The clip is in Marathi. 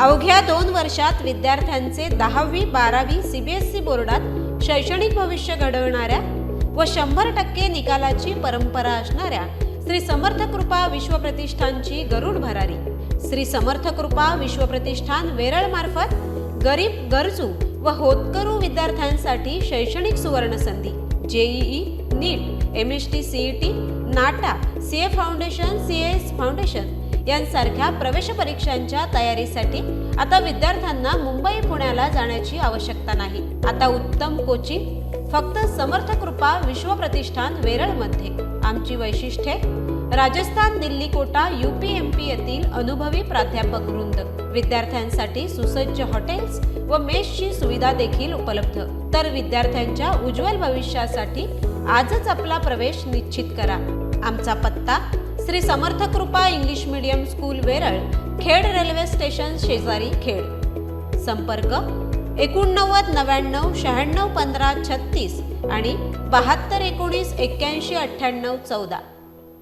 अवघ्या दोन वर्षात विद्यार्थ्यांचे दहावी बारावी सीबीएसई बोर्डात शैक्षणिक भविष्य घडवणाऱ्या व शंभर टक्के निकालाची परंपरा असणाऱ्या श्री समर्थ कृपा विश्व प्रतिष्ठानची गरुड भरारी. श्री समर्थ कृपा विश्व प्रतिष्ठान वेरळ मार्फत गरीब गरजू व होतकरू विद्यार्थ्यांसाठी शैक्षणिक सुवर्ण संधी. JEE NEET M S T C E T NATA C A foundation C S foundation यांसारख्या प्रवेश परीक्षांच्या तयारीसाठी आता विद्यार्थ्यांना मुंबई पुण्याला जाण्याची आवश्यकता नाही. आता उत्तम कोचिंग फक्त समर्थ कृपा विश्व प्रतिष्ठान वेरळमध्ये. आमची वैशिष्ट्ये राजस्थान दिल्ली कोटा यूपीएमपी येथील अनुभवी प्राध्यापक वृंद. विद्यार्थ्यांसाठी सुसज्ज हॉटेल्स व मेसची सुविधा देखील उपलब्ध. तर विद्यार्थ्यांच्या उज्ज्वल भविष्यासाठी आजच आपला प्रवेश निश्चित करा. आमचा पत्ता Shri Samarth Krupa English medium school Veral Khed railway station शेजारी खेड. संपर्क एकोणनव्वद नव्याण्णव शहाण्णव पंधरा छत्तीस आणि बहात्तर एकोणीस एक्क्याऐंशी अठ्ठ्याण्णव चौदा.